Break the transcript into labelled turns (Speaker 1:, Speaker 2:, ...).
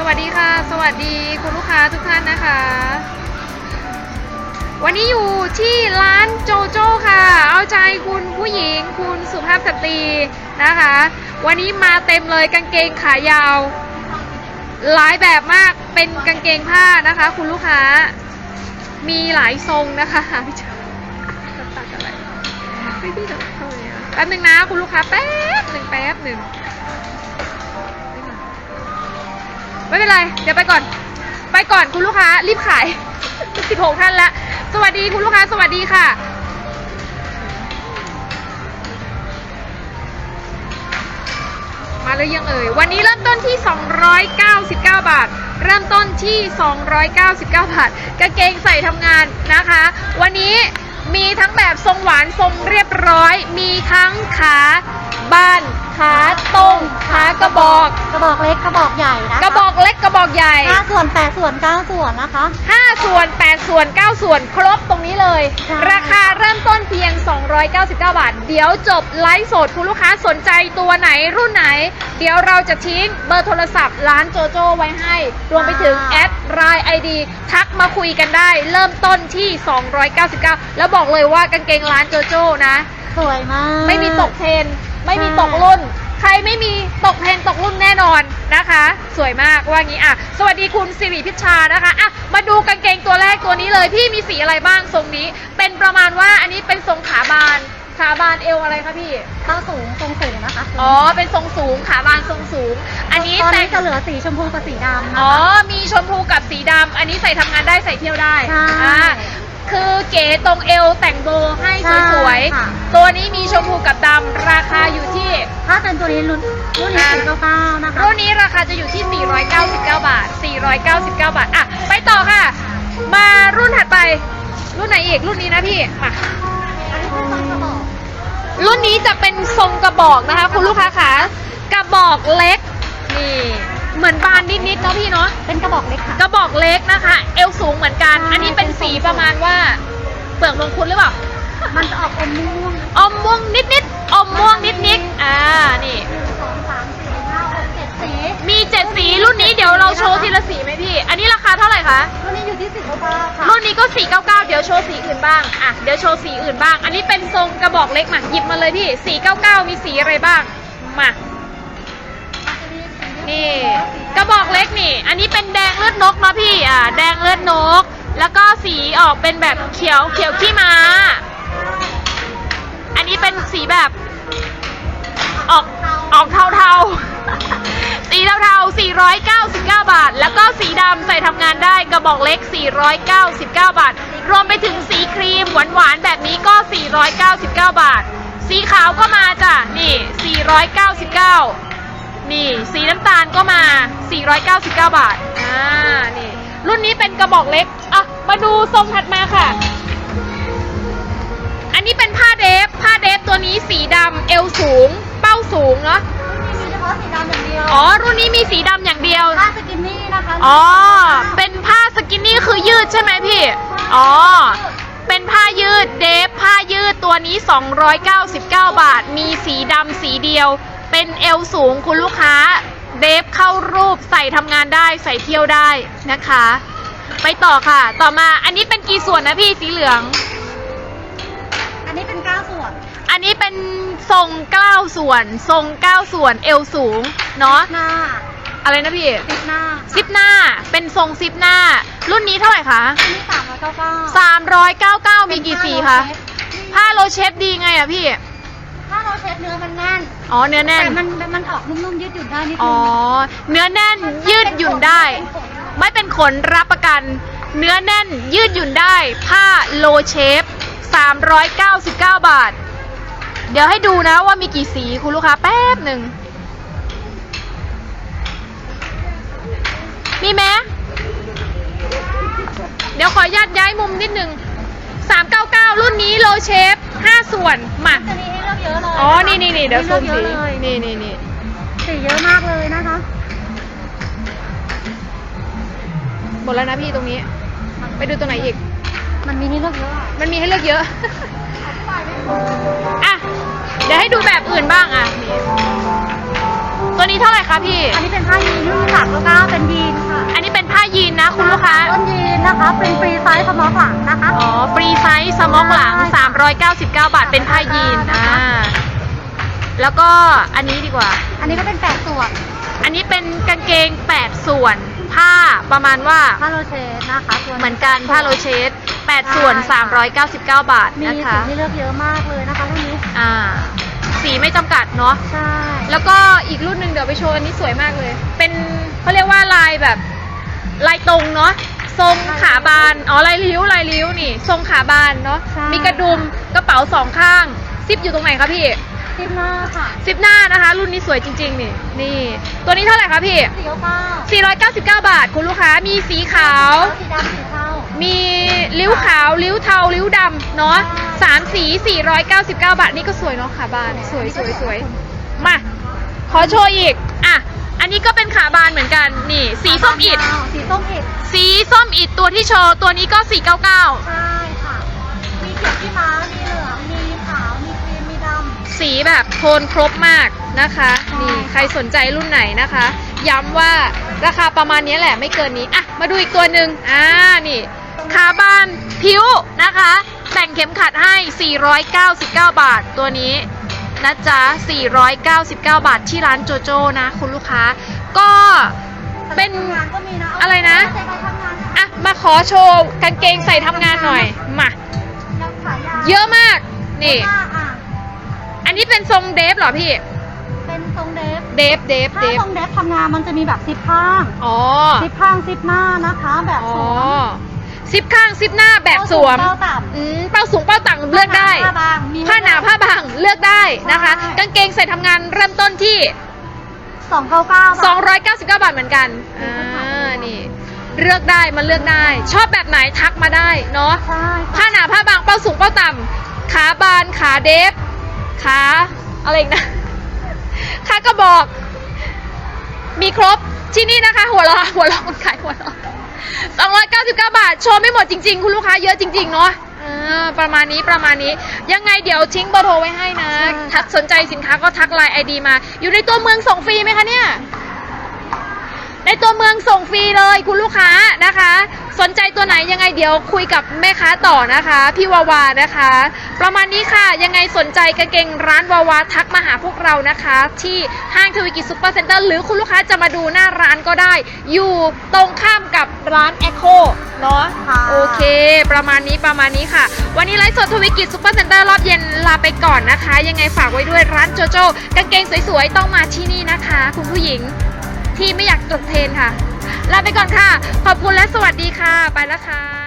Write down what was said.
Speaker 1: สวัสดีค่ะ สวัสดีคุณลูกค้าทุกท่านนะคะ วันนี้อยู่ที่ร้านโจโจ้ค่ะ เอาใจคุณผู้หญิง คุณสุภาพสตรีนะคะ วันนี้มาเต็มเลยกางเกงขายาว หลายแบบมากเป็นกางเกงผ้านะคะ คุณลูกค้ามีหลายทรงนะคะหาไม่เจอตัดอะไรไม่พี่จะเข้าเลยอะแป๊บหนึ่งนะคุณลูกค้าแป๊บหนึ่งแป๊บหนึ่ง ไม่เป็นไร เดี๋ยวไปก่อน ไปก่อนคุณลูกค้ารีบขาย 16ท่านละสวัสดีคุณลูกค้า สวัสดีค่ะ มาเลยยังเอ่ย วันนี้เริ่มต้นที่ 299 บาท เริ่มต้นที่ 299 บาท กางเกงใส่ทำงานนะคะ วันนี้มีทั้งแบบทรงหวานทรงเรียบร้อย มีทั้งขา บ้านขาตรงขากระบอก
Speaker 2: กระบอกเล็กกระบอกใหญ่นะคะ
Speaker 1: กระบอกเล็กกระบอกใหญ่
Speaker 2: ห้าส่วนแปดส่วนเก้าส่วนนะคะ
Speaker 1: 5 ส่วน 8 ส่วน 9 ส่วน ครบตรงนี้เลย
Speaker 2: ใช่
Speaker 1: ราคาเริ่มต้นเพียง 299 บาท เดี๋ยวจบไลฟ์สดคุณลูกค้าสนใจตัวไหนรุ่นไหน เดี๋ยวเราจะทิ้งเบอร์โทรศัพท์ร้านโจโจ้ไว้ให้ รวมไปถึงแอดไลน์ไอดีทักมาคุยกันได้ เริ่มต้นที่ 299 แล้วบอกเลยว่ากางเกงร้านโจโจ้นะ
Speaker 2: สวยมาก
Speaker 1: ไม่มีตกเทรนด์ ไม่มีตกรุ่น ใครไม่มีตกเทรนด์ตกรุ่นแน่นอนนะคะ สวยมากว่างี้อะ สวัสดีคุณสิริพิชชานะคะอะมาดูกางเกงตัวแรกตัวนี้เลย พี่มีสีอะไรบ้างทรงนี้ เป็นประมาณว่าอันนี้เป็นทรงขาบานขาบานเอวอะไรคะพี่
Speaker 2: เข้าสูงทรงสูงนะคะ
Speaker 1: อ๋อ เป็นทรงสูงขาบานทรงสูง อันนี้
Speaker 2: ตอน
Speaker 1: แต่
Speaker 2: นี้จะเหลือสีชมพูกับสีดำนะ
Speaker 1: อ๋อ
Speaker 2: คะ
Speaker 1: มีชมพูกับสีดำ อันนี้ใส่ทำงานได้ใส่เที่ยวได้
Speaker 2: ใช่
Speaker 1: อ่าคือ เก๋ตรงเอวแต่งโบให้
Speaker 2: ใช่
Speaker 1: สวย
Speaker 2: ค่ะ
Speaker 1: ๆ ตัวนี้มีชมพูกับดำราคาอยู่ที่
Speaker 2: ถ้าเป็นตัวนี้รุ่นรุ่นนี้
Speaker 1: อะ
Speaker 2: สี่เก้าเก้านะคะ
Speaker 1: รุ่นนี้ราคาจะอยู่ที่ 499 บาท 499 บาท อะ ไปต่อค่ะ มารุ่นถัดไป รุ่นไหนอีก รุ่นนี้นะพี่ มา
Speaker 2: อันนี้เป็นทรงกระบอก
Speaker 1: รุ่นนี้จะเป็นทรงกระบอกนะคะ คุณลูกค้าคะกระบอกเล็ก นี่ เหมือนบานนิดๆเนาะพี่เนาะ
Speaker 2: เป็นกระบอกเล็กค่ะ
Speaker 1: กระบอกเล็กนะคะ เอวสูงเหมือนกัน
Speaker 2: ใช่
Speaker 1: อันนี้เป็นสีประมาณว่า เปลือกมังคุดหรือเปล่า
Speaker 2: มันจะออกอมม่วง
Speaker 1: อมม่วงนิดๆอมม่วงนิดๆอ่า นี่
Speaker 2: หนึ่งสองสามสี่ห้าหกเจ็ดสี
Speaker 1: มีเจ็ดสีรุ่นนี้เดี๋ยวเราโชว์ทีละสีไหมพี่ อันนี้ราคาเท่าไหร่คะ
Speaker 2: รุ่นนี้อยู่ที่สี่เก้าเก้าค่ะ
Speaker 1: รุ่นนี้ก็ 499 เดี๋ยวโชว์สีอื่นบ้าง อะ เดี๋ยวโชว์สีอื่นบ้าง อันนี้เป็นทรงกระบอกเล็กมาหยิบมาเลยพี่ 499 มีสีอะไรบ้าง มา นี่ กระบอกเล็กนี่ อันนี้เป็นแดงเลือดนกเนาะพี่ อ่า แดงเลือดนก แล้วก็สีออกเป็นแบบเขียวเขียวขี้ม้า อันนี้เป็นสีแบบ ออกออกเทาๆ สีเทาๆ 499 บาท แล้วก็สีดำใส่ทำงานได้กระบอกเล็ก 499 บาท รวมไปถึงสีครีมหวานๆ แบบนี้ก็ 499 บาท สีขาวก็มาจ้ะ นี่ 499 นี่ สีน้ำตาลก็มา 499 บาท อ่า นี่ รุ่นนี้เป็นกระบอกเล็ก อะ มาดูทรงถัดมาค่ะ อันนี้เป็นผ้าเดฟ ผ้าเดฟตัวนี้สีดำเอวสูง เป้าสูงเนาะ
Speaker 2: มีเฉพาะสีดำอย่างเดียว
Speaker 1: อ๋อ รุ่นนี้มีสีดำอย่างเดียว
Speaker 2: ผ้าสกินนี่นะคะ
Speaker 1: อ๋อ เป็นผ้าสกินนี่คือยืดใช่ไหมพี่ อ๋อ เป็นผ้ายืดเดฟ ผ้ายืดตัวนี้ 299 บาท มีสีดำสีเดียว เป็นเอวสูงคุณลูกค้า เดฟเข้ารูปใส่ทำงานได้ใส่เที่ยวได้นะคะ ไปต่อค่ะ ต่อมาอันนี้เป็นกี่ส่วนนะพี่สีเหลือง
Speaker 2: อันนี้เป็นเก้าส่วน
Speaker 1: อันนี้เป็นทรงเก้าส่วน ทรงเก้าส่วนเอวสูงเนาะ
Speaker 2: หน้า
Speaker 1: อะไรนะพี่
Speaker 2: ติดหน้า
Speaker 1: ซิปหน้าเป็นทรงซิปหน้า รุ่นนี้เท่าไหร่คะ
Speaker 2: อันนี้สามร้อยเก้าเก้า
Speaker 1: 399มีกี่สีคะผ้าโรเชฟดีไงอะพี่
Speaker 2: ถ้า เราเช็ดเนื้อมันแน่น
Speaker 1: อ๋อเนื้อแน่น
Speaker 2: แต่มันมันออกนุ่มๆยืดหยุ่นได้นิดนึง
Speaker 1: อ๋อเนื้อแน่นยืดหยุ่นได้ ไม่เป็นขนรับประกัน เนื้อแน่นยืดหยุ่นได้ ผ้าโลเชฟ 399 บาท เดี๋ยวให้ดูนะว่ามีกี่สีคุณลูกค้าแป๊บหนึ่ง มีไหมเดี๋ยวขออนุญาตย้ายมุมนิดนึง 399 รุ่นนี้โลเชฟ5 ส่วนมา
Speaker 2: จะมีให้เลือกเยอะเลย
Speaker 1: อ๋อ นี่นี่นี่เดี๋ยวซูม
Speaker 2: เย
Speaker 1: สี
Speaker 2: อะเลย
Speaker 1: นี่นี่นี่
Speaker 2: สีเยอะมากเลยนะคะ
Speaker 1: หมดแล้วนะพี่ตรงนี้ ไปดูตัวไหนอีก
Speaker 2: มันมีให้เลือกเยอะอะ
Speaker 1: มันมีให้เลือกเยอะ อะ เดี๋ยวให้ดูแบบอื่นบ้างอะนี่ตัวนี้เท่าไหร่คะพี่
Speaker 2: อันนี้เป็นผ้ายีนรุ่นหลักแล้วก็เป็นยีนค่ะ
Speaker 1: อันนี้เป็นผ้ายีนนะคุณลูกค้า
Speaker 2: ต้นยี นนะคะ เป็นฟรีไซส์สมอหลังนะคะ
Speaker 1: อ๋อ ฟรีไซส์สมองหลัง
Speaker 2: ใช่
Speaker 1: 399 บาทเป็นผ้ายีนอ่าแล้วก็อันนี้ดีกว่า
Speaker 2: อันนี้ก็เป็นแปดส่วน
Speaker 1: อันนี้เป็นกางเกง 8 ส่วน ผ้าประมาณว่า
Speaker 2: ผ้าโรเชตนะคะตัว
Speaker 1: เหมือนกันผ้าโรเชส8ส่วน
Speaker 2: ใช่ค่ะ
Speaker 1: 399 บาท
Speaker 2: มี
Speaker 1: นะ
Speaker 2: สี
Speaker 1: คะ
Speaker 2: ให้เลือกเยอะมากเลยนะคะรุ่นนี้
Speaker 1: อ่า สีไม่จำกัดเนาะ
Speaker 2: ใช่
Speaker 1: แล้วก็อีกรุ่นหนึ่งเดี๋ยวไปโชว์อันนี้สวยมากเลย เป็นเขาเรียกว่าลายแบบลายตรงเนาะ ทรงขาบาน อ๋อลายริ้วลายริ้วนี่ ทรงขาบานเนาะมีกระดุมกระเป๋าสองข้าง ซิปอยู่ตรงไหนคะพี่
Speaker 2: ซิปหน้าค่ะ
Speaker 1: ซิปหน้านะคะ รุ่นนี้สวยจริง ๆ นี่ นี่ ตัวนี้เท่าไหร่คะพี่
Speaker 2: สีเก้า
Speaker 1: 499 บาท คุณลูกค้า มีสีขาว
Speaker 2: สีดำสีเทา
Speaker 1: มีริ้วขาวริ้วเทาริ้วดำเนาะสามสี 499 บาท นี่ก็สวยเนาะขาบาน สวยสวยสวยมา ขอโชว์อีก อะ อันนี้ก็เป็นขาบานเหมือนกัน นี่ สีส้มอิด
Speaker 2: สีส้มอิด
Speaker 1: สี ส้มอิดตัวที่โชว์ตัวนี้ก็ 499
Speaker 2: ใช่ค่ะ มีเขียวที่ม้า มีเหลือง มีขาว มีครีม มีดำ
Speaker 1: สีแบบโทนครบมากนะคะ
Speaker 2: ใช่
Speaker 1: นี่ใครสนใจรุ่นไหนนะคะ ย้ำว่าราคาประมาณนี้แหละไม่เกินนี้ อะ มาดูอีกตัวหนึ่งอ่า นี่ขาบานพิ้วนะคะ แต่งเข็มขัดให้ 499 บาทตัวนี้นะจ๊ะ 499 บาทที่ร้านโจโจ้นะ คุณลูกค้า ก็เป็น
Speaker 2: ทำงานก็มีนะ
Speaker 1: อะไรนะ มาขอโชว์กางเกงใส่ทำงานหน่อย มา
Speaker 2: แล้วขายาว
Speaker 1: เยอะมาก นี่
Speaker 2: แล้วก็อะ
Speaker 1: อันนี้เป็นทรงเดฟเหรอพี่
Speaker 2: เป็นทรงเดฟ
Speaker 1: เดฟเดฟ
Speaker 2: ถ้า
Speaker 1: เดฟ
Speaker 2: ทรงเดฟทำงานมันจะมีแบบซิปข้าง
Speaker 1: อ๋อ
Speaker 2: ซิปข้างซิปหน้านะคะ แบบ
Speaker 1: อ๋
Speaker 2: ส
Speaker 1: อ
Speaker 2: วม
Speaker 1: ซิปข้างซิปหน้าแบบสวม
Speaker 2: เป้าต่ำ
Speaker 1: อืมเป้าสูงเป้าต่ำเลือกได้
Speaker 2: ผ้าบางมี
Speaker 1: ผ้าหนาผ้าบางเลือกได้นะคะ
Speaker 2: ใช่
Speaker 1: กางเกงใส่ทำงานเริ่มต้นที่
Speaker 2: สองเก้าเก้า
Speaker 1: 299 บาทเหมือนกันอ่านี่ เลือกได้มันเลือกได้ ชอบแบบไหนทักมาได้เนาะ
Speaker 2: ใช่
Speaker 1: ผ้าหนาผ้าบางเป้าสูงเป้าต่ำขาบานขาเดฟขาอะไรอีกนะขากระบอก มีครบที่นี่นะคะ หัวเราะหัวเราะคนขายหัวเราะ299 บาท โชว์ไม่หมดจริง ๆ คุณลูกค้าเยอะจริง ๆ เนาะเออประมาณนี้ประมาณนี้ยังไงเดี๋ยวทิ้งเบอร์โทรไว้ให้นะ ถ้าสนใจสินค้าก็ทักไลน์ไอดีมา อยู่ในตัวเมืองส่งฟรีไหมคะเนี่ย ในตัวเมืองส่งฟรีเลยคุณลูกค้านะคะ สนใจตัวไหนยังไงเดี๋ยวคุยกับแม่ค้าต่อนะคะ พี่วาวานะคะ ประมาณนี้ค่ะยังไงสนใจกางเกงร้านวาวาทักมาหาพวกเรานะคะ ที่ห้างทวิกิซุปเปอร์เซ็นเตอร์หรือคุณลูกค้าจะมาดูหน้าร้านก็ได้ อยู่ตรงข้ามกับร้านแอคโคเนาะ
Speaker 2: ค่ะ
Speaker 1: โอเค ประมาณนี้ประมาณนี้ค่ะ วันนี้ไลฟ์สดทวิกิจซุปเปอร์เซ็นเตอร์รอบเย็นลาไปก่อนนะคะ ยังไงฝากไว้ด้วยร้านโจโจ้กางเกงสวยๆ ต้องมาที่นี่นะคะ คุณผู้หญิง ที่ไม่อยากตกเทรนค่ะ ลาไปก่อนค่ะ ขอบคุณและสวัสดีค่ะ ไปแล้วค่ะ